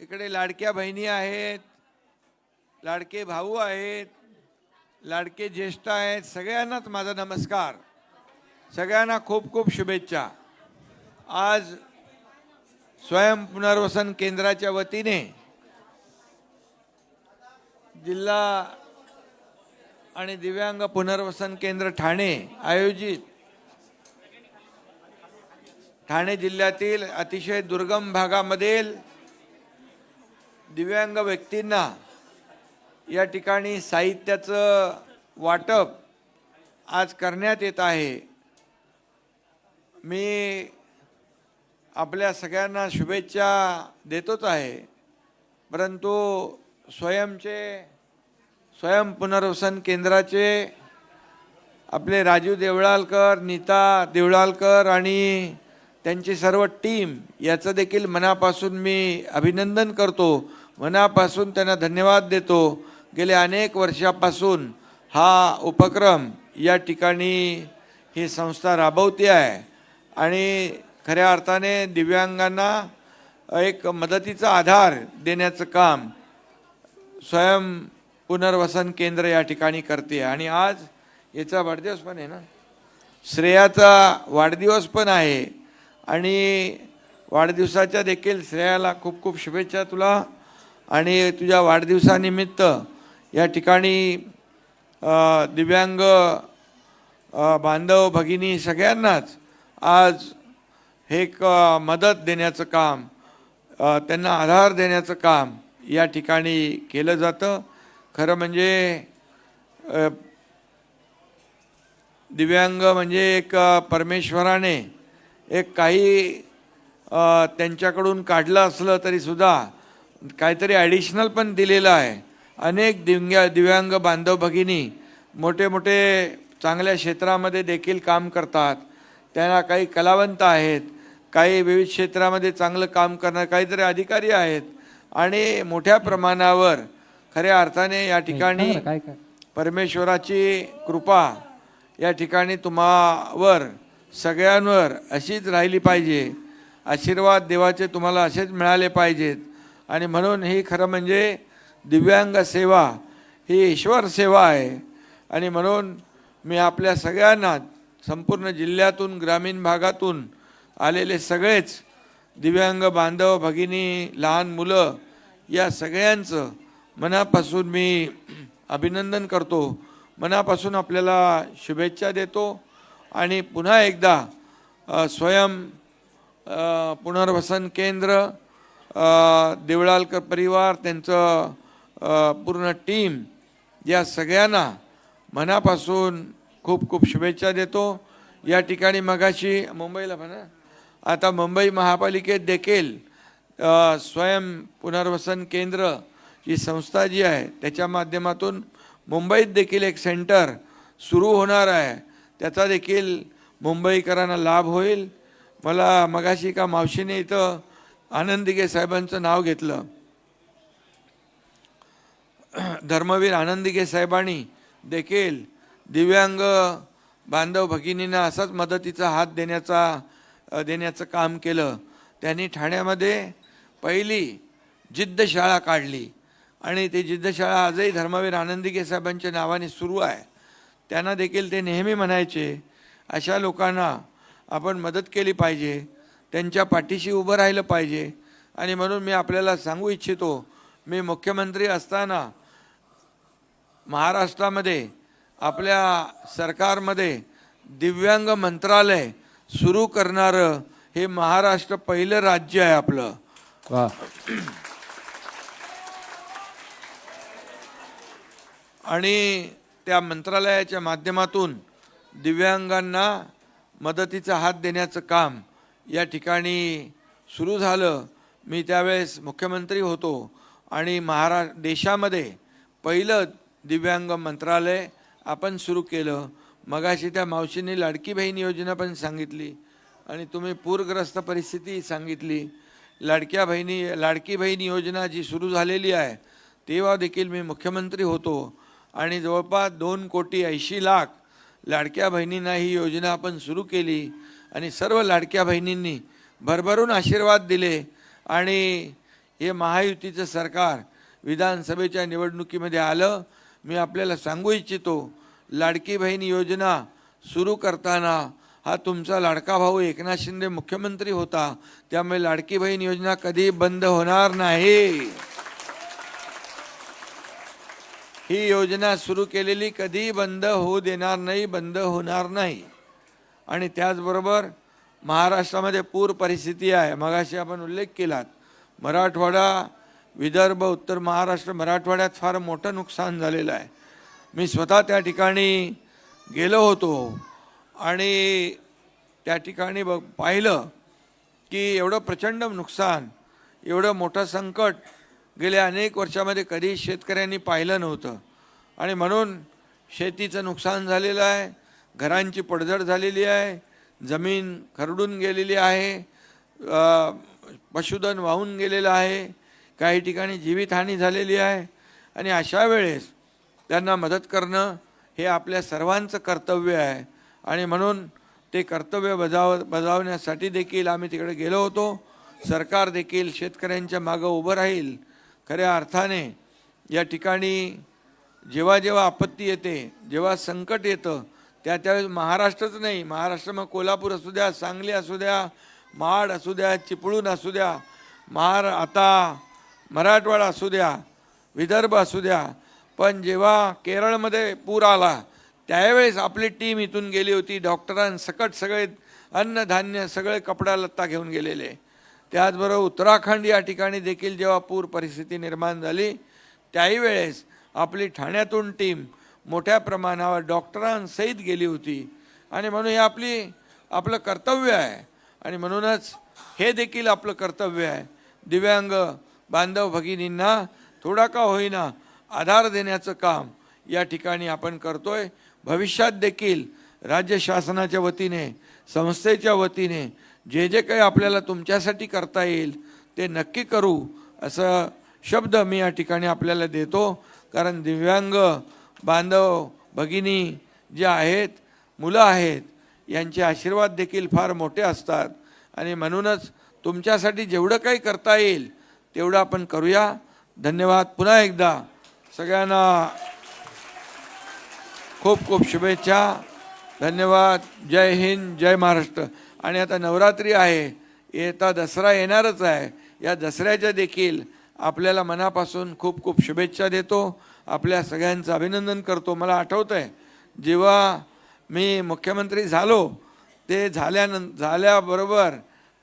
इकडे लाडक्या बहिणी आहेत लाडके भाऊ आहेत लाडके ज्येष्ठ आहेत सगळ्यांनाच माझा नमस्कार. सगळ्यांना खूप खूप शुभेच्छा. आज स्वयं पुनर्वसन केंद्राच्या वतीने जिल्हा आणि दिव्यांग पुनर्वसन केंद्र ठाणे आयोजित ठाणे जिल्ह्यातील अतिशय दुर्गम भागामधील दिव्यांग व्यक्तींना या ठिकाणी साहित्याचं वाटप आज करण्यात येत आहे. मी आपल्या सगळ्यांना शुभेच्छा देतोच आहे. परंतु स्वयंचे स्वयं पुनर्वसन केंद्राचे आपले राजू देवळालकर नीता देवळालकर आणि त्यांची सर्व टीम याचं देखील मनापासून मी अभिनंदन करतो. मनापासून त्यांना धन्यवाद देतो. गेल्या अनेक वर्षापासून हा उपक्रम या ठिकाणी ही संस्था राबवते आहे. आणि खऱ्या अर्थाने दिव्यांगांना एक मदतीचा आधार देण्याचं काम स्वयं पुनर्वसन केंद्र या ठिकाणी करते. आणि आज याचा वाढदिवस पण आहे ना? श्रेयाचा वाढदिवस पण आहे. आणि वाढदिवसाच्या देखील श्रेयाला खूप खूप शुभेच्छा तुला आणि तुझ्या वाढदिवसानिमित्त या ठिकाणी दिव्यांग बांधव भगिनी सगळ्यांनाच आज हे एक मदत देण्याचं काम त्यांना आधार देण्याचं काम या ठिकाणी केलं जातं. खरं म्हणजे दिव्यांग म्हणजे एक परमेश्वराने एक काही त्यांच्याकडून काढलं असलं तरी सुद्धा काहीतरी ॲडिशनल पण दिलेलं आहे. अनेक दिव्या दिव्यांग बांधव भगिनी मोठे मोठे चांगल्या क्षेत्रामध्ये देखील काम करतात. त्यांना काही कलावंत आहेत काही विविध क्षेत्रामध्ये चांगलं काम करणारे काहीतरी अधिकारी आहेत आणि मोठ्या प्रमाणावर खऱ्या अर्थाने या ठिकाणी परमेश्वराची कृपा या ठिकाणी तुम्हावर सगळ्यांवर अशीच राहिली पाहिजे. आशीर्वाद देवाचे तुम्हाला असेच मिळाले पाहिजेत. आणि म्हणून ही खरं म्हणजे दिव्यांग सेवा ही ईश्वर सेवा आहे. आणि म्हणून मी आपल्या सगळ्यांना संपूर्ण जिल्ह्यातून ग्रामीण भागातून आलेले सगळेच दिव्यांग बांधव भगिनी लहान मुलं या सगळ्यांचं मनापासून मी अभिनंदन करतो. मनापासून आपल्याला शुभेच्छा देतो. आणि पुन्हा एकदा स्वयं पुनर्वसन केंद्र देवळालकर परिवार त्यांचं पूर्ण टीम या सगळ्यांना मनापासून खूप खूप शुभेच्छा देतो. या ठिकाणी मगाशी मुंबईला म्हणा आता मुंबई महापालिकेत देखील स्वयं पुनर्वसन केंद्र ही संस्था जी आहे त्याच्या माध्यमातून मुंबईत देखील एक सेंटर सुरू होणार आहे. त्याचा देखील मुंबईकरांना लाभ होईल. मला मगाशी का मावशीने इथं आनंदिगे साहेबांचं नाव घेतलं. धर्मवीर आनंदिगे साहेबांनी देखील दिव्यांग बांधव भगिनींना असाच मदतीचा हात देण्याचा देण्याचं काम केलं. त्यांनी ठाण्यामध्ये पहिली जिद्द शाळा काढली. आणि ती जिद्द शाळा आजही धर्मवीर आनंदिगे साहेबांच्या नावाने सुरू आहे. त्यांना देखील ते नेहमी म्हणायचे अशा लोकांना आपण मदत केली पाहिजे त्यांच्या पाठीशी उभं राहिलं पाहिजे. आणि म्हणून मी आपल्याला सांगू इच्छितो मी मुख्यमंत्री असताना महाराष्ट्रामध्ये आपल्या सरकारमध्ये दिव्यांग मंत्रालय सुरू करणारं हे महाराष्ट्र पहिलं राज्य आहे आपलं. आणि त्या मंत्रालयाच्या माध्यमातून दिव्यांगांना मदतीचा हात देण्याचं काम या ठिकाणी सुरू झालं. मी त्यावेळेस मुख्यमंत्री होतो आणि महारा देशामध्ये पहिलं दिव्यांग मंत्रालय आपण सुरू केलं. मगाशी त्या मावशींनी लाडकी बहीण योजना पण सांगितली आणि तुम्ही पूरग्रस्त परिस्थिती सांगितली. लाडक्या बहिणी लाडकी बहीण योजना जी सुरू झालेली आहे तेव्हा देखील मी मुख्यमंत्री होतो. आणि जवळपास दोन कोटी ऐंशी लाख लाडक्या बहिणींना ही योजना आपण सुरू केली आणि सर्व लाडक्या बहिणींनी भरभरून आशीर्वाद दिले. आणि हे महायुतीचं सरकार विधानसभेच्या निवडणुकीमध्ये आलं. मी आपल्याला सांगू इच्छितो लाडकी बहीण योजना सुरू करताना हा तुमचा लाडका भाऊ एकनाथ शिंदे मुख्यमंत्री होता. त्यामुळे लाडकी बहीण योजना कधी बंद होणार नाही. ही योजना सुरू केलेली कधी बंद होऊ देणार नाही बंद होणार नाही. आणि त्याचबरोबर महाराष्ट्रामध्ये पूर परिस्थिती आहे. मगाशी आपण उल्लेख केलात मराठवाडा विदर्भ उत्तर महाराष्ट्र मराठवाड्यात फार मोठं नुकसान झालेलं आहे. मी स्वतः त्या ठिकाणी गेलो होतो आणि त्या ठिकाणी बघ पाहिलं की एवढं प्रचंड नुकसान एवढं मोठं संकट गेल्या अनेक वर्षामध्ये कधीच शेतकऱ्यांनी पाहिलं नव्हतं. आणि म्हणून शेतीचं नुकसान झालेलं आहे घरांची पडझड झालेली आहे जमीन खरडून गेलेली आहे पशुधन वाहून गेलेलं आहे काही ठिकाणी जीवितहानी झालेली आहे. आणि अशा वेळेस त्यांना मदत करणं हे आपल्या सर्वांचं कर्तव्य आहे. आणि म्हणून ते कर्तव्य बजाव बजावण्यासाठी देखील आम्ही तिकडे गेलो होतो. सरकार देखील शेतकऱ्यांच्या मागं उभं राहील. खऱ्या अर्थाने या ठिकाणी जेव्हा जेव्हा आपत्ती येते जेव्हा संकट येतं त्या त्यावेळेस महाराष्ट्रच नाही. महाराष्ट्र मग कोल्हापूर असू द्या सांगली असू द्या महाड असू द्या चिपळूण असू द्या महार आता मराठवाडा असू द्या विदर्भ असू द्या. पण जेव्हा केरळमध्ये पूर आला त्यावेळेस आपली टीम इथून गेली होती. डॉक्टरांसकट सगळे अन्नधान्य सगळे कपडा लत्ता घेऊन गेलेले. त्याचबरोबर उत्तराखंड या ठिकाणी देखील जेव्हा पूर परिस्थिती निर्माण झाली त्याही वेळेस आपली ठाण्यातून टीम मोठ्या प्रमाणावर डॉक्टरांसहित गेली होती. आणि म्हणून हे आपली आपलं कर्तव्य आहे. आणि म्हणूनच हे देखील आपलं कर्तव्य आहे. दिव्यांग बांधव भगिनींना थोडा का होईना आधार देण्याचं काम या ठिकाणी आपण करतोय. भविष्यात देखील राज्य शासनाच्या वतीने संस्थेच्या वतीने जे जे काही आपल्याला तुमच्यासाठी करता येईल ते नक्की करू असं शब्द मी या ठिकाणी आपल्याला देतो. कारण दिव्यांग बांधव भगिनी जे आहेत मुलं आहेत यांचे आशीर्वाद देखील फार मोठे असतात. आणि म्हणूनच तुमच्यासाठी जेवढं काही करता येईल तेवढं आपण करूया. धन्यवाद पुन्हा एकदा. सगळ्यांना खूप खूप शुभेच्छा. धन्यवाद. जय हिंद जय महाराष्ट्र. आणि आता नवरात्री आहे येता दसरा येणारच आहे. या दसऱ्याच्या देखील आपल्याला मनापासून खूप खूप शुभेच्छा देतो. आपल्या सगळ्यांचं अभिनंदन करतो. मला आठवतं आहे जेव्हा मी मुख्यमंत्री झालो ते झाल्यानं झाल्याबरोबर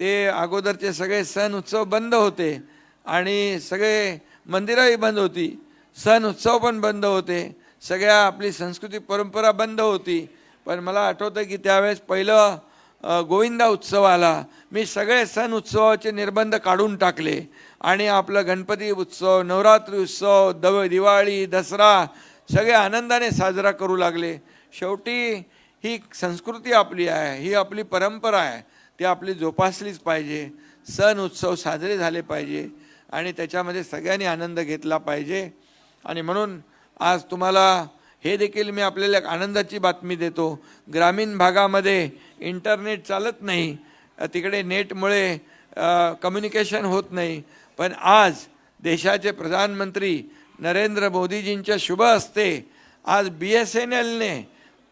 ते अगोदरचे सगळे सण उत्सव बंद होते. आणि सगळे मंदिरंही बंद होती. सण उत्सव पण बंद होते. सगळ्या आपली संस्कृती परंपरा बंद होती. पण मला आठवतं की त्यावेळेस पहिलं गोविंदा उत्सव आला मी सगळे सण उत्सवाचे निर्बंध काढून टाकले. आणि आपलं गणपती उत्सव नवरात्री उत्सव दव दिवाळी दसरा सगळे आनंदाने साजरा करू लागले. शेवटी ही संस्कृती आपली आहे ही आपली परंपरा आहे ती आपली जोपासलीच पाहिजे. सण उत्सव साजरे झाले पाहिजे आणि त्याच्यामध्ये सगळ्यांनी आनंद घेतला पाहिजे. आणि म्हणून आज तुम्हाला हे देखील मी आपल्याला एक आनंदाची बातमी देतो. ग्रामीण भागामध्ये इंटरनेट चालत नाही तिकडे नेटमुळे कम्युनिकेशन होत नाही. पण आज देशाचे प्रधानमंत्री नरेंद्र मोदीजींच्या शुभ असते आज बी एस एन एलने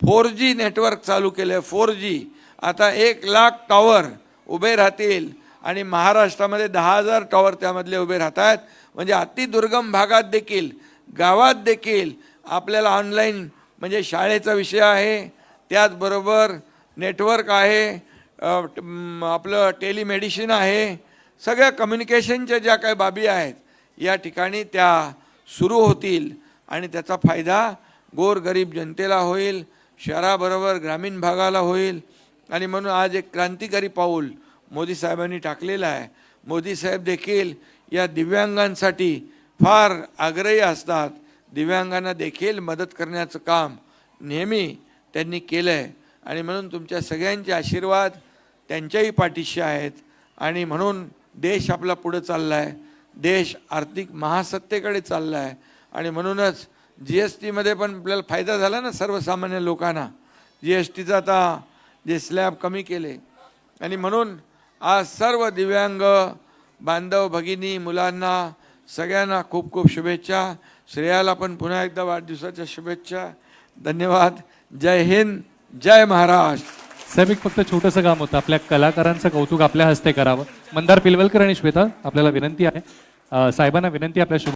फोर जी नेटवर्क चालू केलं आहे फोर जी आता एक लाख टॉवर उभे राहतील आणि महाराष्ट्रामध्ये दहा हजार टॉवर त्यामधले उभे राहत आहेत म्हणजे अतिदुर्गम भागात देखील गावात देखील आपल्याला ऑनलाईन म्हणजे शाळेचा विषय आहे. त्याचबरोबर नेटवर्क आहे आपलं टेलिमेडिसिन आहे सगळ्या कम्युनिकेशनच्या ज्या काही बाबी आहेत या ठिकाणी त्या सुरू होतील आणि त्याचा फायदा गोरगरीब जनतेला होईल शहराबरोबर ग्रामीण भागाला होईल. आणि म्हणून आज एक क्रांतिकारी पाऊल मोदी साहेबांनी टाकलेलं आहे. मोदी साहेब देखील या दिव्यांगांसाठी फार आग्रही असतात. दिव्यांगांना देखील मदत करण्याचं काम नेहमी त्यांनी केलं आहे आणि म्हणून तुमच्या सगळ्यांचे आशीर्वाद त्यांच्याही पाठीशी आहेत. आणि म्हणून देश आपला पुढं चालला आहे देश आर्थिक महासत्तेकडे चालला आहे आणि म्हणूनच जी एस टीमध्ये पण आपल्याला फायदा झाला ना सर्वसामान्य लोकांना. जी एस टीचा आता जे स्लॅब कमी केले. आणि म्हणून आज सर्व दिव्यांग बांधव भगिनी मुलांना सगळ्यांना खूप खूप शुभेच्छा. श्रेयाला पण पुन्हा एकदा वाढदिवसाच्या शुभेच्छा. धन्यवाद. जय हिंद. जय महाराष्ट्र साहेब एक फक्त छोटंसं काम होतं. आपल्या कलाकारांचं कौतुक आपल्या हस्ते करावं. मंदार पिलवलकर आणि श्वेता आपल्याला विनंती आहे. अं, साहेबांना विनंती आहे आपल्या शुभ